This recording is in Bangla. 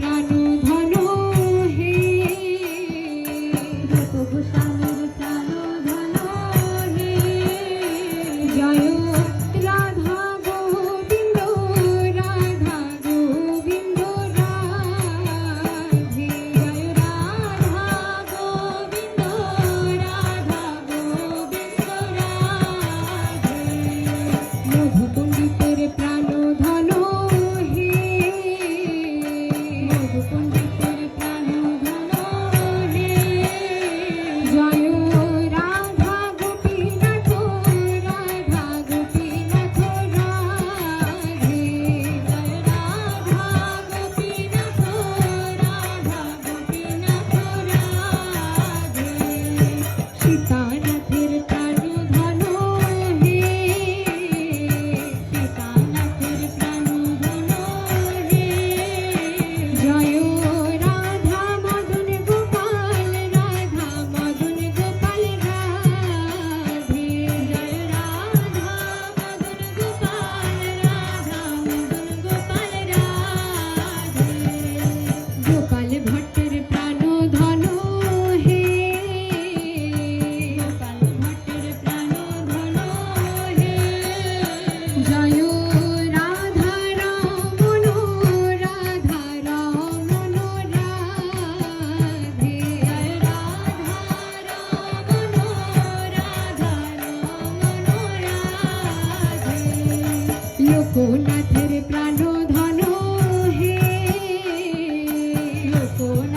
প্রাণ ধন হে। গোস্বামীর প্রাণ con